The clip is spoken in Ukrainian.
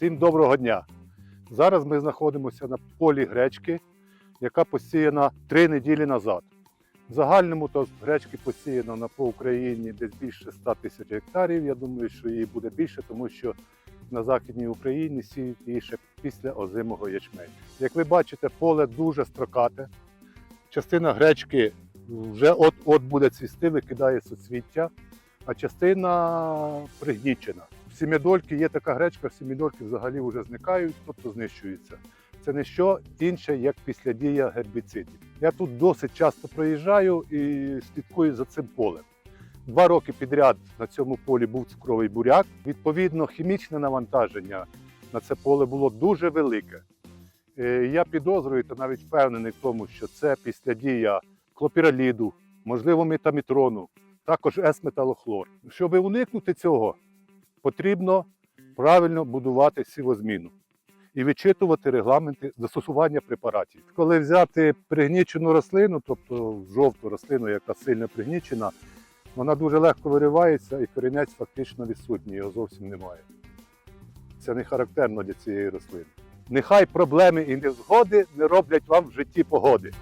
Всім доброго дня! Зараз ми знаходимося на полі гречки, яка посіяна три неділі назад. В загальному то гречки посіяно на по Україні десь більше 100 тисяч гектарів. Я думаю, що її буде більше, тому що на Західній Україні сіють її ще після озимого ячменю. Як ви бачите, поле дуже строкате. Частина гречки вже от-от буде цвісти, викидає суцвіття, а частина пригнічена. Сім'ядольки є така гречка, сім'ядольки взагалі вже зникають, тобто знищуються. Це не що інше, як післядія гербіцидів. Я тут досить часто проїжджаю і слідкую за цим полем. Два роки підряд на цьому полі був цукровий буряк. Відповідно, хімічне навантаження на це поле було дуже велике. Е, Я підозрюю та навіть впевнений в тому, що це післядія клопіраліду, можливо, метамітрону, також С-металохлор. Щоб уникнути цього, потрібно правильно будувати сівозміну і вичитувати регламенти застосування препаратів. Коли взяти пригнічену рослину, тобто жовту рослину, яка сильно пригнічена, вона дуже легко виривається і корінець фактично відсутній, його зовсім немає. Це не характерно для цієї рослини. Нехай проблеми і невзгоди не роблять вам в житті погоди.